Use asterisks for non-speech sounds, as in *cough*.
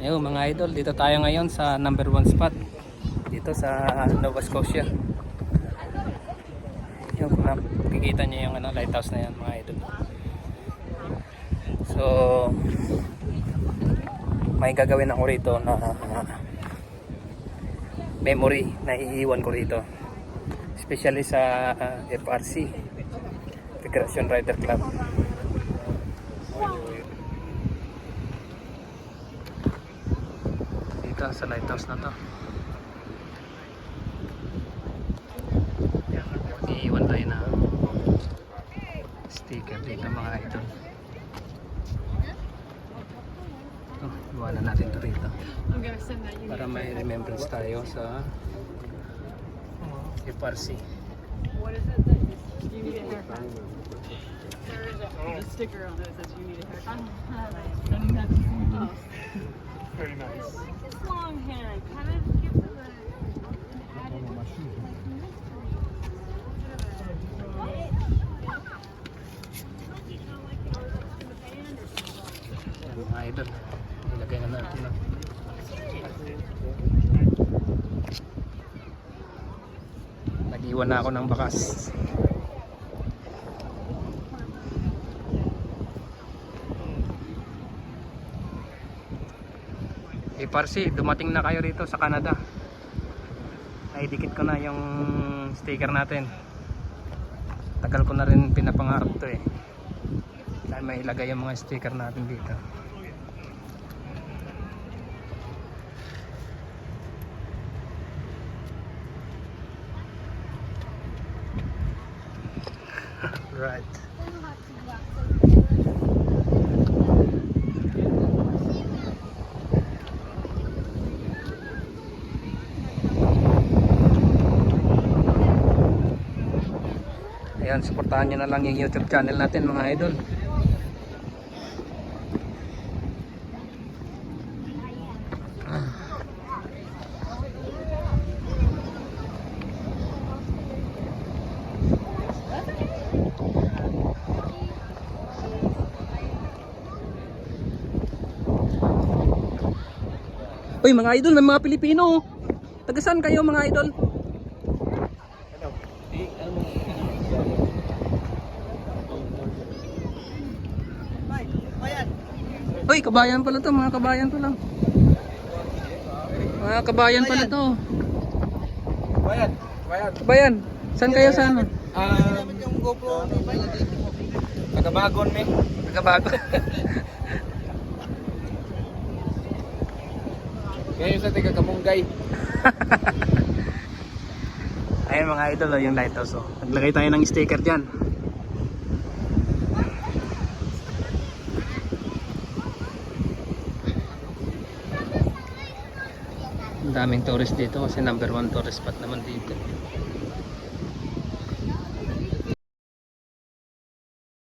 Ayun mga idol, dito tayo ngayon sa number one spot. Dito sa Nova Scotia. Yung kung nakikita niyo yung ano, lighthouse na yan mga idol. So, may gagawin ako rito na uh, memory na iiwan ko rito. Especially sa uh, FRC, Recreation Rider Club. Dito sa lighthouse na to iiwan tayo na sticker dito mga idol ito iwanan natin to you. para may remembrance tayo sa FRC What is it that you, you need a haircut? There is a, a sticker on it that says you need a haircut. *laughs* Oh. *laughs* Very nice. This long hair kind of gives it a added Yan, mga idol ilagay na natin na nag-iwan na ako ng bakas eh Parsi dumating na kayo rito sa Canada. Naidikit ko na yung sticker natin. Tagal ko na rin pinapangarap to eh. Dahil may ilagay yung mga sticker natin dito. *laughs* Right Ayan, supportahan nyo na lang yung YouTube channel natin mga idol. Uy mga idol, may mga Pilipino. Taga saan kayo mga idol? Uy, kabayan pala to, mga kabayan to lang. Mga kabayan pala to. Bayan. Bayan. Kabayan, saan kayo sa ano? Um, yung GoPro ni Tagabagon me. Tagabago. Ngayon sa tiga Kamunggay. *laughs* Ayun mga idol, oh, yung lighthouse. Oh. Naglagay tayo ng sticker dyan. Daming tourist dito kasi number one tourist spot naman dito.